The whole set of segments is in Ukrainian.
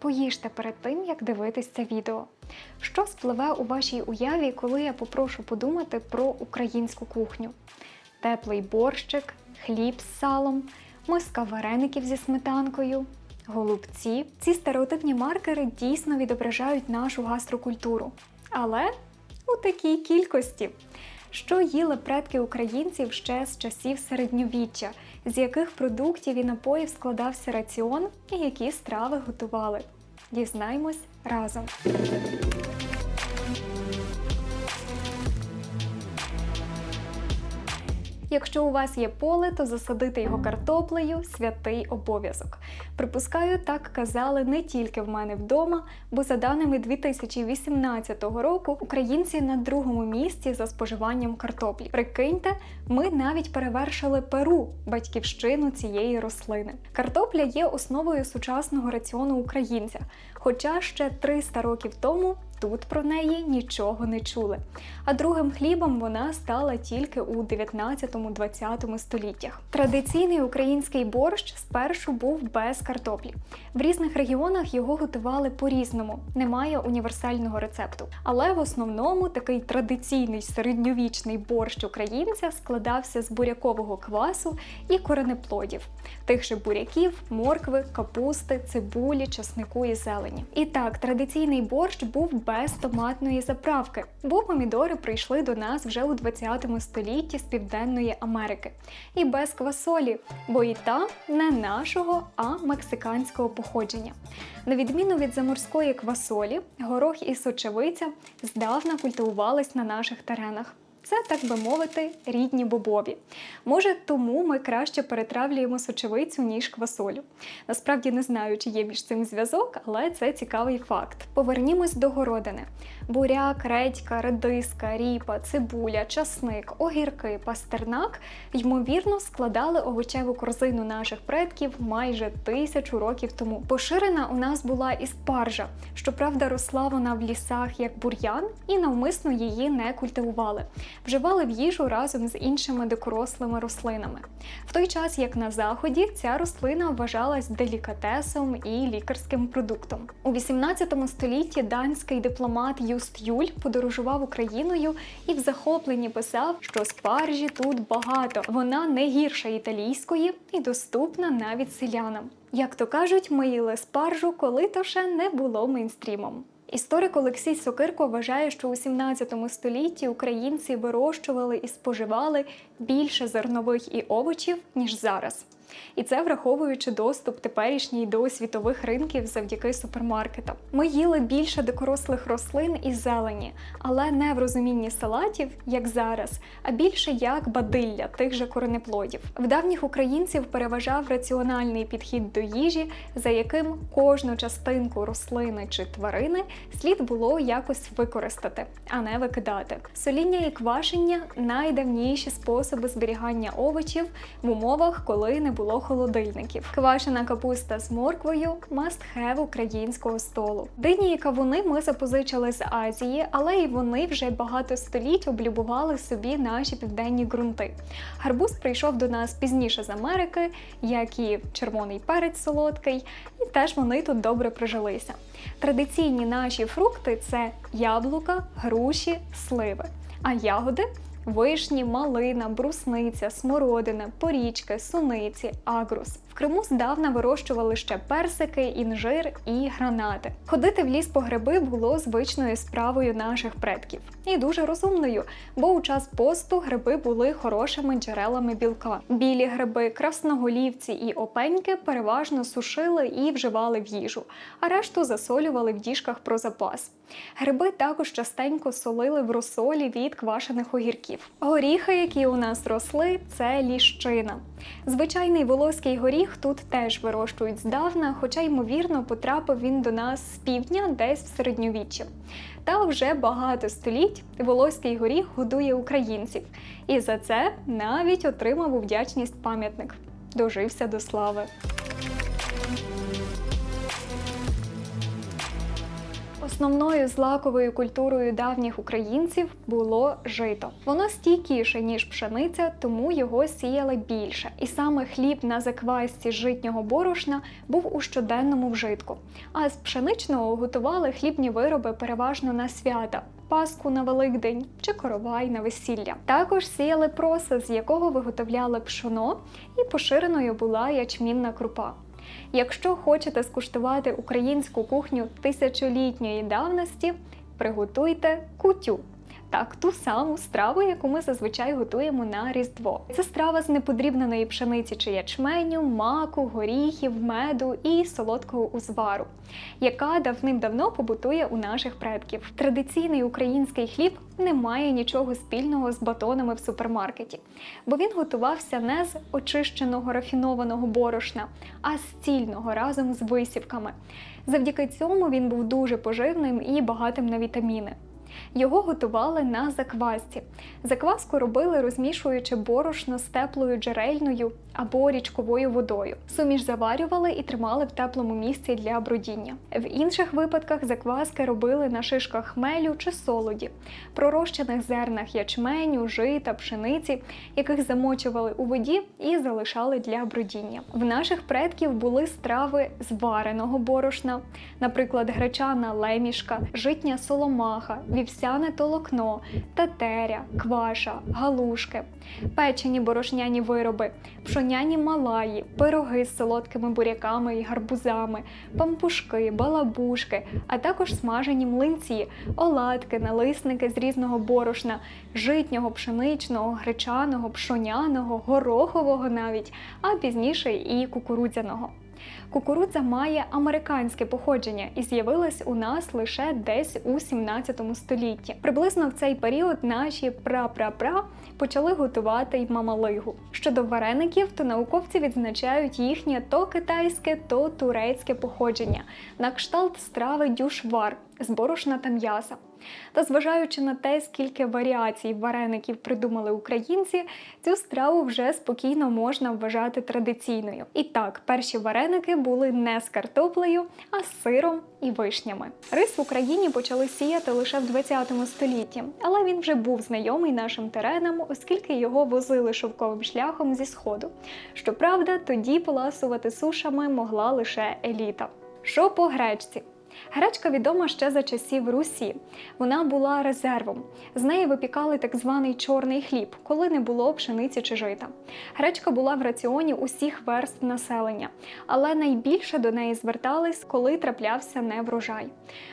Поїжте перед тим, як дивитись це відео. Що спливе у вашій уяві, коли я попрошу подумати про українську кухню? Теплий борщик, хліб з салом, миска вареників зі сметанкою, голубці. Ці стереотипні маркери дійсно відображають нашу гастрокультуру. Але у такій кількості. Що їли предки українців ще з часів середньовіччя, з яких продуктів і напоїв складався раціон і які страви готували? Дізнаємось разом. Якщо у вас є поле, то засадити його картоплею святий обов'язок. Припускаю, так казали не тільки в мене вдома, бо за даними 2018 року українці на другому місці за споживанням картоплі. Прикиньте, ми навіть перевершили Перу, батьківщину цієї рослини. Картопля є основою сучасного раціону українця, хоча ще 300 років тому тут про неї нічого не чули. А другим хлібом вона стала тільки у 19-20 століттях. Традиційний український борщ спершу був без картоплі. В різних регіонах його готували по-різному, немає універсального рецепту. Але в основному такий традиційний середньовічний борщ українця складався з бурякового квасу і коренеплодів, тих же буряків, моркви, капусти, цибулі, часнику і зелені. І так, традиційний борщ був без томатної заправки, бо помідори прийшли до нас вже у 20 столітті з Південної Америки. І без квасолі, бо і та не нашого, а мексиканського походження. На відміну від заморської квасолі, горох і сочевиця здавна культивувались на наших теренах. Це, так би мовити, рідні бобові. Може, тому ми краще перетравлюємо сочевицю, ніж квасолю. Насправді не знаю, чи є між цим зв'язок, але це цікавий факт. Повернімось до городини: буряк, редька, редиска, ріпа, цибуля, часник, огірки, пастернак ймовірно складали овочеву корзину наших предків майже тисячу років тому. Поширена у нас була і спаржа. Щоправда, росла вона в лісах як бур'ян, і навмисно її не культивували вживали в їжу разом з іншими дикорослими рослинами. В той час, як на заході, ця рослина вважалась делікатесом і лікарським продуктом. У 18 столітті данський дипломат Юст Юль подорожував Україною і в захопленні писав, що спаржі тут багато. Вона не гірша італійської і доступна навіть селянам. Як то кажуть, ми їли спаржу, коли то ще не було мейнстрімом. Історик Олексій Сокирко вважає, що у 17 столітті українці вирощували і споживали більше зернових і овочів, ніж зараз. І це враховуючи доступ теперішній до світових ринків завдяки супермаркетам. Ми їли більше дикорослих рослин і зелені, але не в розумінні салатів, як зараз, а більше як бадилля тих же коренеплодів. В давніх українців переважав раціональний підхід до їжі, за яким кожну частинку рослини чи тварини слід було якось використати, а не викидати. Соління і квашення найдавніші способи зберігання овочів в умовах, коли не було холодильників. Квашена капуста з морквою must have українського столу. Дині і кавуни ми запозичили з Азії, але і вони вже багато століть облюбували собі наші південні ґрунти. Гарбуз прийшов до нас пізніше з Америки, як і червоний перець солодкий, і теж вони тут добре прижилися. Традиційні наші фрукти це яблука, груші, сливи, а ягоди вишні, малина, брусниця, смородина, порічки, суниці, агрус. В Криму здавна вирощували ще персики, інжир і гранати. Ходити в ліс по гриби було звичною справою наших предків і дуже розумною, бо у час посту гриби були хорошими джерелами білка. Білі гриби, красноголівці і опеньки переважно сушили і вживали в їжу, а решту засолювали в діжках про запас. Гриби також частенько солили в розсолі від квашених огірків. Горіхи, які у нас росли, це ліщина. Звичайний волоський горіх тут теж вирощують здавна, хоча, ймовірно, потрапив він до нас з півдня десь в середньовіччі. Та вже багато століть волоський горіх годує українців, і за це навіть отримав у вдячність пам'ятник. Дожився до слави. Основною злаковою культурою давніх українців було жито. Воно стійкіше ніж пшениця, тому його сіяли більше. І саме хліб на заквасці житнього борошна був у щоденному вжитку. А з пшеничного готували хлібні вироби переважно на свята. Пасху на Великдень чи коровай на весілля. Також сіяли проса, з якого виготовляли пшоно, і поширеною була ячмінна крупа. Якщо хочете скуштувати українську кухню тисячолітньої давності, приготуйте кутю. Так, ту саму страву, яку ми зазвичай готуємо на Різдво. Це страва з неподрібненої пшениці чи ячменю, маку, горіхів, меду і солодкого узвару, яка давним-давно побутує у наших предків. Традиційний український хліб не має нічого спільного з батонами в супермаркеті, бо він готувався не з очищеного рафінованого борошна, а з цільного разом з висівками. Завдяки цьому він був дуже поживним і багатим на вітаміни. Його готували на заквасці. Закваску робили, розмішуючи борошно з теплою джерельною або річковою водою. Суміш заварювали і тримали в теплому місці для бродіння. В інших випадках закваски робили на шишках хмелю чи солоді, пророщених зернах ячменю, жита, пшениці, яких замочували у воді і залишали для бродіння. В наших предків були страви з вареного борошна, наприклад, гречана лемішка, житня соломаха, вівсяне толокно, тетеря, кваша, галушки, печені борошняні вироби, пшоняні малаї, пироги з солодкими буряками і гарбузами, пампушки, балабушки, а також смажені млинці, оладки, налисники з різного борошна, житнього, пшеничного, гречаного, пшоняного, горохового навіть, а пізніше і кукурудзяного. Кукурудза має американське походження і з'явилась у нас лише десь у 17 столітті. Приблизно в цей період наші пра-пра-пра почали готувати й мамалигу. Щодо вареників, то науковці відзначають їхнє то китайське, то турецьке походження, на кшталт страви дюшвар з борошна та м'яса. Та зважаючи на те, скільки варіацій вареників придумали українці, цю страву вже спокійно можна вважати традиційною. І так, перші вареники були не з картоплею, а з сиром і вишнями. Рис в Україні почали сіяти лише в 20 столітті, але він вже був знайомий нашим теренам, оскільки його возили шовковим шляхом зі сходу. Щоправда, тоді поласувати сушами могла лише еліта. Що по гречці? Гречка відома ще за часів Русі. Вона була резервом. З неї випікали так званий чорний хліб, коли не було пшениці чи жита. Гречка була в раціоні усіх верств населення, але найбільше до неї звертались, коли траплявся неврожай.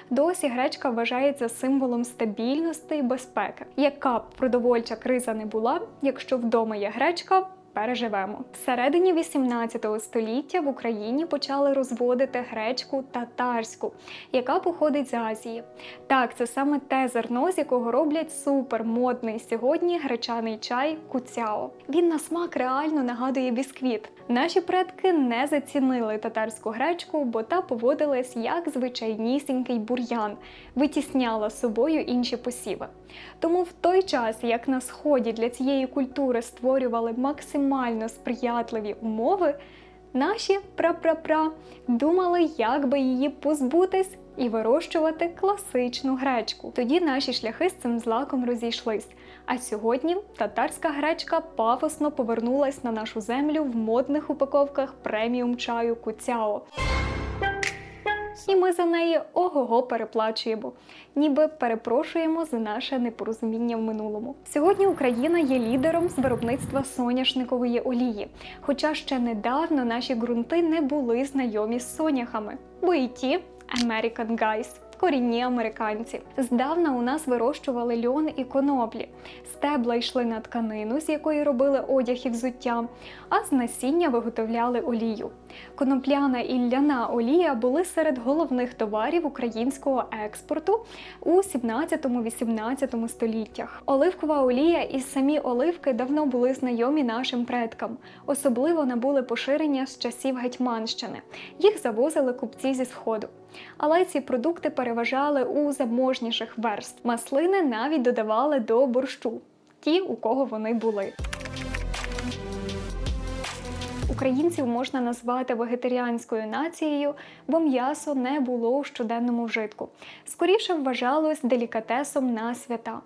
Досі гречка вважається символом стабільності і безпеки. Яка б продовольча криза не була, якщо вдома є гречка, переживемо. Всередині 18 століття в Україні почали розводити гречку татарську, яка походить з Азії. Так, це саме те зерно, з якого роблять супермодний сьогодні гречаний чай куцяо. Він на смак реально нагадує бісквіт. Наші предки не зацінили татарську гречку, бо та поводилась як звичайнісінький бур'ян, витісняла собою інші посіви. Тому в той час, як на сході для цієї культури створювали максимально сприятливі умови, наші прапрапра думали, як би її позбутись і вирощувати класичну гречку. Тоді наші шляхи з цим злаком розійшлись. А сьогодні татарська гречка пафосно повернулась на нашу землю в модних упаковках преміум чаю Куцяо. І ми за неї ого-го переплачуємо, ніби перепрошуємо за наше непорозуміння в минулому. Сьогодні Україна є лідером з виробництва соняшникової олії, хоча ще недавно наші ґрунти не були знайомі з соняхами, бо і ті American Guys. Корінні американці. Здавна у нас вирощували льон і коноплі. Стебла йшли на тканину, з якої робили одяг і взуття, а з насіння виготовляли олію. Конопляна і ляна олія були серед головних товарів українського експорту у 17-18 століттях. Оливкова олія і самі оливки давно були знайомі нашим предкам. Особливо набули поширення з часів Гетьманщини. Їх завозили купці зі сходу. Але ці продукти переважали у заможніших верств. Маслини навіть додавали до борщу, ті, у кого вони були. Українців можна назвати вегетаріанською нацією, бо м'ясо не було у щоденному вжитку. Скоріше вважалось делікатесом на свята.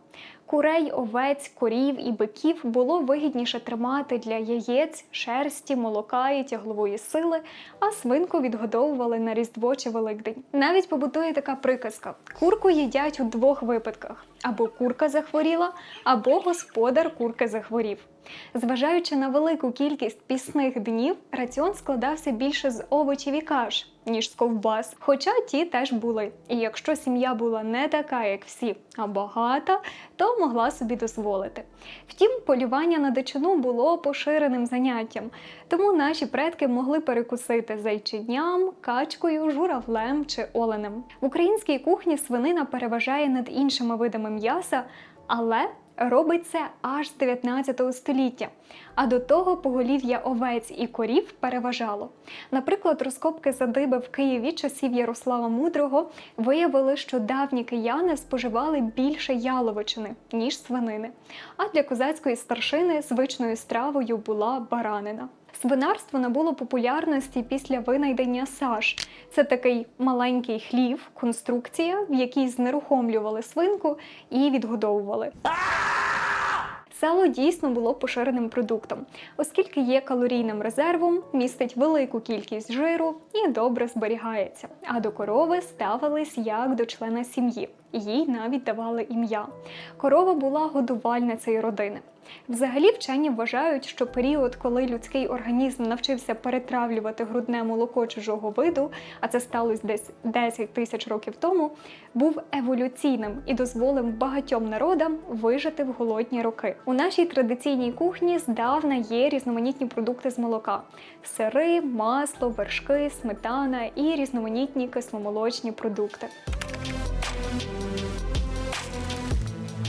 Курей, овець, корів і биків було вигідніше тримати для яєць, шерсті, молока і тяглової сили, а свинку відгодовували на Різдво чи Великдень. Навіть побутує така приказка: курку їдять у двох випадках: або курка захворіла, або господар курки захворів. Зважаючи на велику кількість пісних днів, раціон складався більше з овочів і каш, ніж з ковбас. Хоча ті теж були. І якщо сім'я була не така, як всі, а багата, то могла собі дозволити. Втім, полювання на дичину було поширеним заняттям, тому наші предки могли перекусити зайченням, качкою, журавлем чи оленем. В українській кухні свинина переважає над іншими видами м'яса, але робить це аж з 19 століття. А до того поголів'я овець і корів переважало. Наприклад, розкопки задиби в Києві часів Ярослава Мудрого виявили, що давні кияни споживали більше яловичини, ніж свинини. А для козацької старшини звичною стравою була баранина. Свинарство набуло популярності після винайдення саж. Це такий маленький хлів, конструкція, в якій знерухомлювали свинку і відгодовували. Сало дійсно було поширеним продуктом, оскільки є калорійним резервом, містить велику кількість жиру і добре зберігається. А до корови ставились як до члена сім'ї. Їй навіть давали ім'я. Корова була годувальницею родини. Взагалі, вчені вважають, що період, коли людський організм навчився перетравлювати грудне молоко чужого виду, а це сталося десь 10 тисяч років тому, був еволюційним і дозволив багатьом народам вижити в голодні роки. У нашій традиційній кухні здавна є різноманітні продукти з молока: сири, масло, вершки, сметана і різноманітні кисломолочні продукти.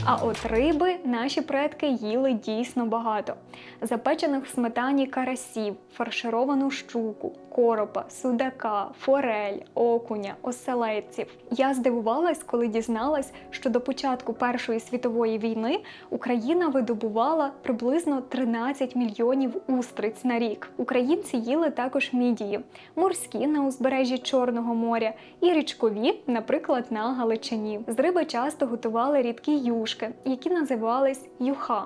А от риби наші предки їли дійсно багато: запечених в сметані карасів, фаршировану щуку, коропа, судака, форель, окуня, оселедців. Я здивувалась, коли дізналась, що до початку Першої світової війни Україна видобувала приблизно 13 мільйонів устриць на рік. Українці їли також мідії, морські на узбережжі Чорного моря і річкові, наприклад, на Галичині. З риби часто готували рідкі юшки, які називались юха.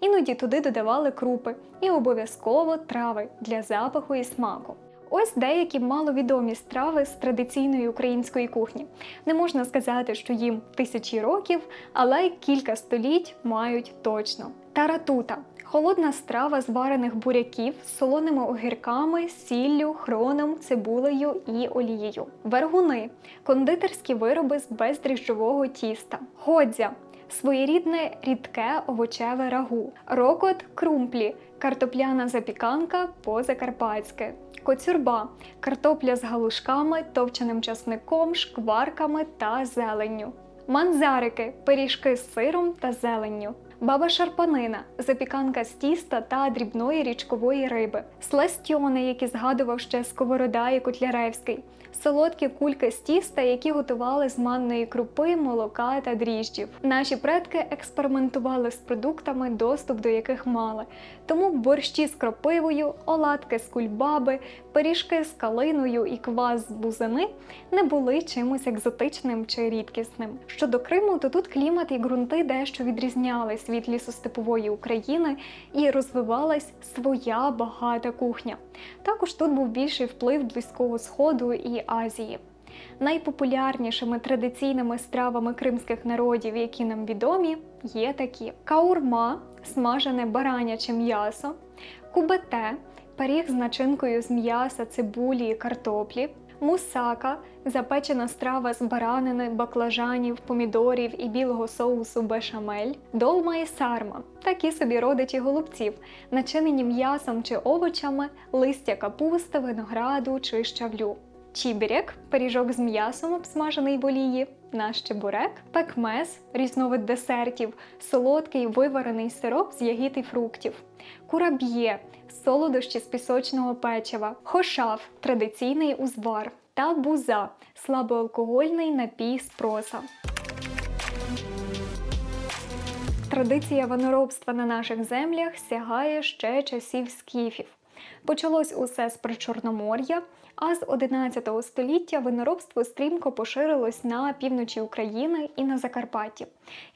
Іноді туди додавали крупи і обов'язково трави для запаху і смаку. Ось деякі маловідомі страви з традиційної української кухні. Не можна сказати, що їм тисячі років, але кілька століть мають точно. Таратута холодна страва з варених буряків з солоними огірками, сіллю, хроном, цибулею і олією. Вергуни кондитерські вироби з бездріжджового тіста. Годзя своєрідне рідке овочеве рагу, рокот крумплі, картопляна запіканка по-закарпатськи, коцюрба, картопля з галушками, товченим часником, шкварками та зеленню. Манзарики. Пиріжки з сиром та зеленню. Баба шарпанина, запіканка з тіста та дрібної річкової риби, сластьони, які згадував ще Сковорода і Котляревський, солодкі кульки з тіста, які готували з манної крупи, молока та дріжджів. Наші предки експериментували з продуктами, доступ до яких мали. Тому борщі з кропивою, оладки з кульбаби, пиріжки з калиною і квас з бузини не були чимось екзотичним чи рідкісним. Щодо Криму, то тут клімат і ґрунти дещо відрізнялись від лісостепової України і розвивалась своя багата кухня. Також тут був більший вплив Близького Сходу і Азії. Найпопулярнішими традиційними стравами кримських народів, які нам відомі, є такі: каурма, смажене бараняче м'ясо, кубете, пиріг з начинкою з м'яса, цибулі і картоплі, мусака, запечена страва з баранини, баклажанів, помідорів і білого соусу бешамель, долма і сарма, такі собі родичі голубців, начинені м'ясом чи овочами, листя капусти, винограду чи щавлю. Чібірек пиріжок з м'ясом, обсмажений в олії, наш чебурек, пекмез, різновид десертів, солодкий виварений сироп з ягід і фруктів, кураб'є, солодощі з пісочного печива, хошав традиційний узвар та буза слабоалкогольний напій з проса. Традиція виноробства на наших землях сягає ще часів скіфів. Почалось усе з Причорномор'я, а з 11 століття виноробство стрімко поширилось на півночі України і на Закарпатті.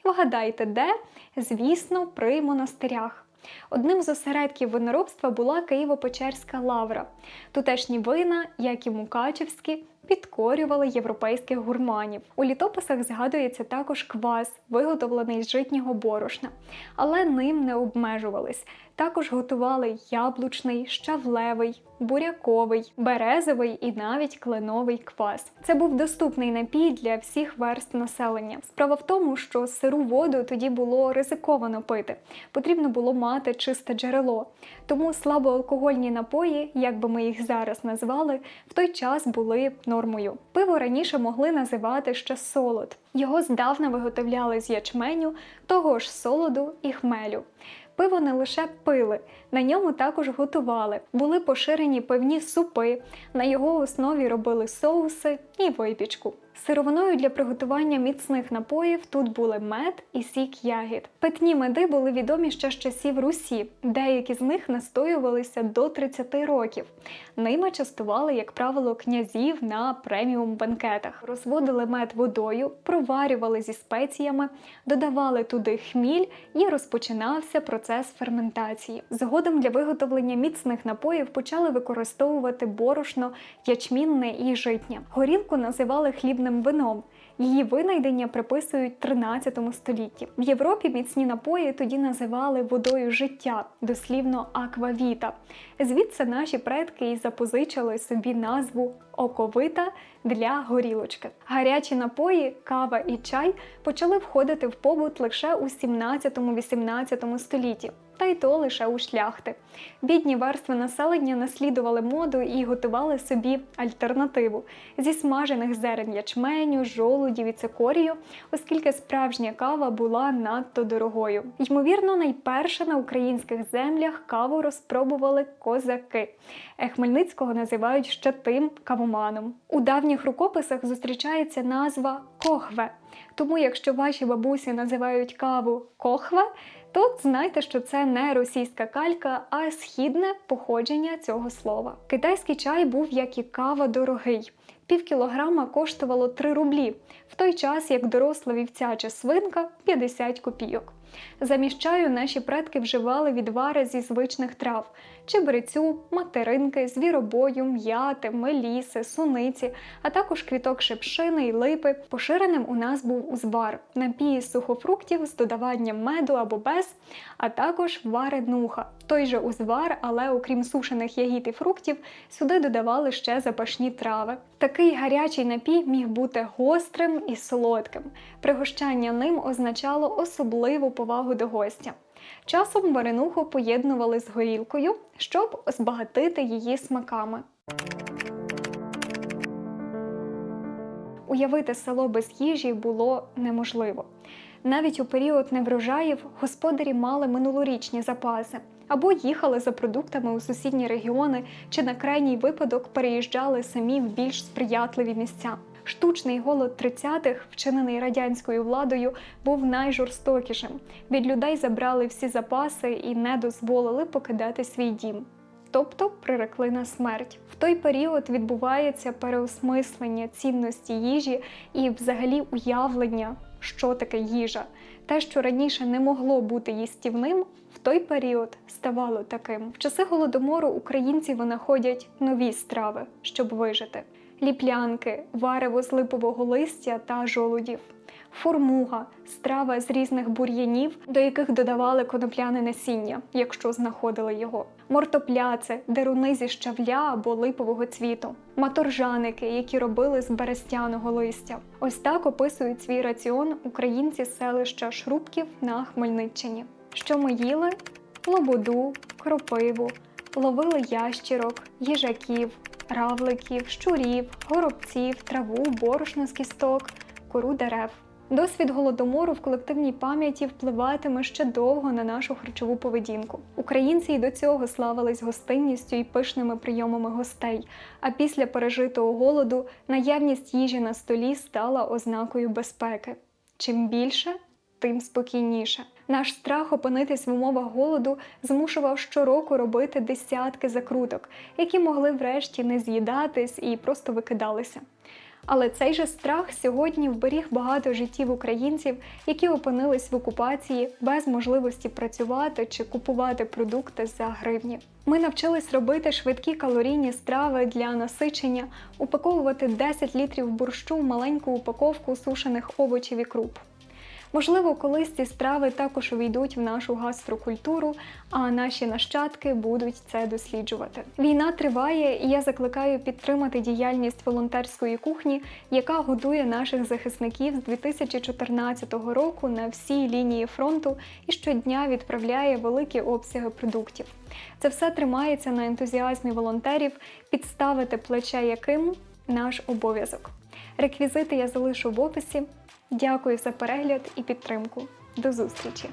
І вгадайте, де? Звісно, при монастирях. Одним з осередків виноробства була Києво-Печерська лавра. Тутешні вина, як і мукачевські, підкорювали європейських гурманів. У літописах згадується також квас, виготовлений з житнього борошна, але ним не обмежувались. Також готували яблучний, щавлевий, буряковий, березовий і навіть кленовий квас. Це був доступний напій для всіх верст населення. Справа в тому, що сиру воду тоді було ризиковано пити. Потрібно було мати чисте джерело. Тому слабоалкогольні напої, як би ми їх зараз назвали, в той час були нормою. Пиво раніше могли називати ще солод. Його здавна виготовляли з ячменю, того ж солоду і хмелю. Пиво не лише пили, на ньому також готували. Були поширені певні супи, на його основі робили соуси і випічку. Сировиною для приготування міцних напоїв тут були мед і сік ягід. Питні меди були відомі ще з часів Русі. Деякі з них настоювалися до 30 років. Ними частували, як правило, князів на преміум банкетах. Розводили мед водою, проварювали зі спеціями, додавали туди хміль і розпочинався процес ферментації. Згодом для виготовлення міцних напоїв почали використовувати борошно, ячмінне і житнє. Горілку називали хлібним вином. Її винайдення приписують 13 столітті. В Європі міцні напої тоді називали водою життя, дослівно аквавіта. Звідси наші предки і запозичили собі назву оковита для горілочки. Гарячі напої, кава і чай почали входити в побут лише у 17-18 столітті. Та й то лише у шляхти. Бідні верстви населення наслідували моду і готували собі альтернативу зі смажених зерен ячменю, жолудів і цикорію, оскільки справжня кава була надто дорогою. Ймовірно, найперше на українських землях каву розпробували козаки. Е, Хмельницького називають ще тим кавоманом. У давніх рукописах зустрічається назва кохве. Тому, якщо ваші бабусі називають каву кохве, то знайте, що це не російська калька, а східне походження цього слова. Китайський чай був, як і кава, дорогий. Пів кілограма коштувало 3 рублі, в той час як доросла вівцяча свинка 50 копійок. Замість чаю наші предки вживали відвари зі звичних трав: чебрецю, материнки, звіробою, м'яти, меліси, суниці, а також квіток шипшини й липи. Поширеним у нас був узвар, напії з сухофруктів з додаванням меду або без, а також варенуха. Той же узвар, але окрім сушених ягід і фруктів, сюди додавали ще запашні трави. Такий гарячий напій міг бути гострим і солодким. Пригощання ним означало особливу повагу до гостя. Часом варенуху поєднували з горілкою, щоб збагатити її смаками. Уявити село без їжі було неможливо. Навіть у період неврожаїв господарі мали минулорічні запаси або їхали за продуктами у сусідні регіони, чи на крайній випадок переїжджали самі в більш сприятливі місця. Штучний голод 30-х, вчинений радянською владою, був найжорстокішим. Від людей забрали всі запаси і не дозволили покидати свій дім. Тобто прирекли на смерть. В той період відбувається переосмислення цінності їжі і, взагалі, уявлення, що таке їжа. Те, що раніше не могло бути їстівним, в той період ставало таким. В часи голодомору українці винаходять нові страви, щоб вижити: ліплянки, варево з липового листя та жолудів. Формуга страва з різних бур'янів, до яких додавали конопляне насіння, якщо знаходили його, мортопляци, деруни зі щавля або липового цвіту, маторжаники, які робили з берестяного листя. Ось так описують свій раціон українці селища Шрубків на Хмельниччині. Що ми їли? Лободу, кропиву, ловили ящірок, їжаків, равликів, щурів, горобців, траву, борошно з кісток, кору дерев. Досвід голодомору в колективній пам'яті впливатиме ще довго на нашу харчову поведінку. Українці й до цього славились гостинністю і пишними прийомами гостей. А після пережитого голоду наявність їжі на столі стала ознакою безпеки. Чим більше, тим спокійніше. Наш страх опинитись в умовах голоду змушував щороку робити десятки закруток, які могли врешті не з'їдатись і просто викидалися. Але цей же страх сьогодні вберіг багато життів українців, які опинились в окупації без можливості працювати чи купувати продукти за гривні. Ми навчились робити швидкі калорійні страви для насичення, упаковувати 10 літрів борщу в маленьку упаковку сушених овочів і круп. Можливо, колись ці страви також увійдуть в нашу гастрокультуру, а наші нащадки будуть це досліджувати. Війна триває, і я закликаю підтримати діяльність волонтерської кухні, яка годує наших захисників з 2014 року на всій лінії фронту і щодня відправляє великі обсяги продуктів. Це все тримається на ентузіазмі волонтерів, підставити плече яким наш обов'язок. Реквізити я залишу в описі. Дякую за перегляд і підтримку. До зустрічі!